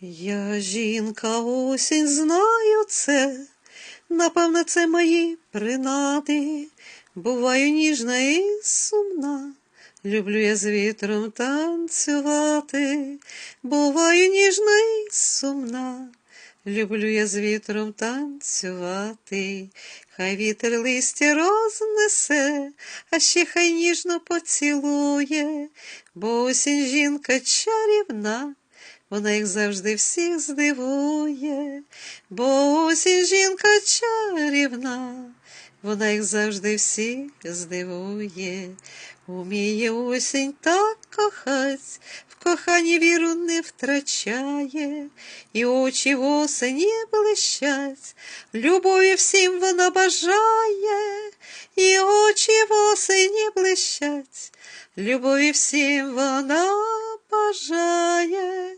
Я жінка осінь знаю це, напевне, це мої принади. Буваю ніжна і сумна. Люблю я з вітром танцювати, буваю ніжна і сумна. Люблю я з вітром танцювати, хай вітер листя рознесе, а ще хай ніжно поцілує, бо осінь жінка чарівна, вона їх завжди всіх здивує, бо осінь жінка чарівна, вона їх завжди всіх здивує. Уміє осінь так кохать, в коханні віру не втрачає, і очі в осені блищать, любові всім вона бажає, і очі в осені блищать, любові всім вона бажає.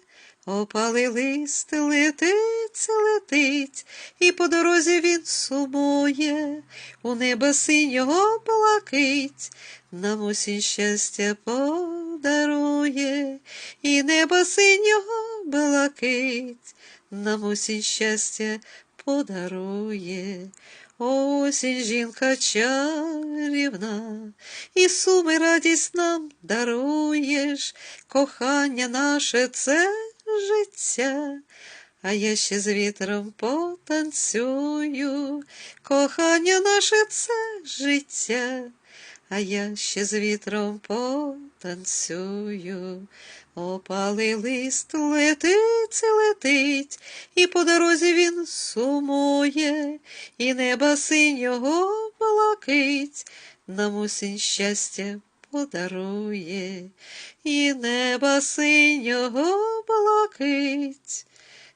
Опалий лист летить, летить, і по дорозі він сумує, у неба синього блакить, нам осінь щастя подарує, і неба синього блакить, нам осінь щастя подарує. Осінь жінка чарівна, і суми радість нам даруєш, кохання наше це життя, а я ще з вітром потанцюю, кохання наше це життя, а я ще з вітром потанцюю. Опалий лист летить, летить, і по дорозі він сумує, і неба синього блакить, нам осінь щастя подарує, і неба синього блакить,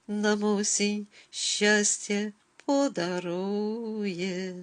нам осінь щастя подарує.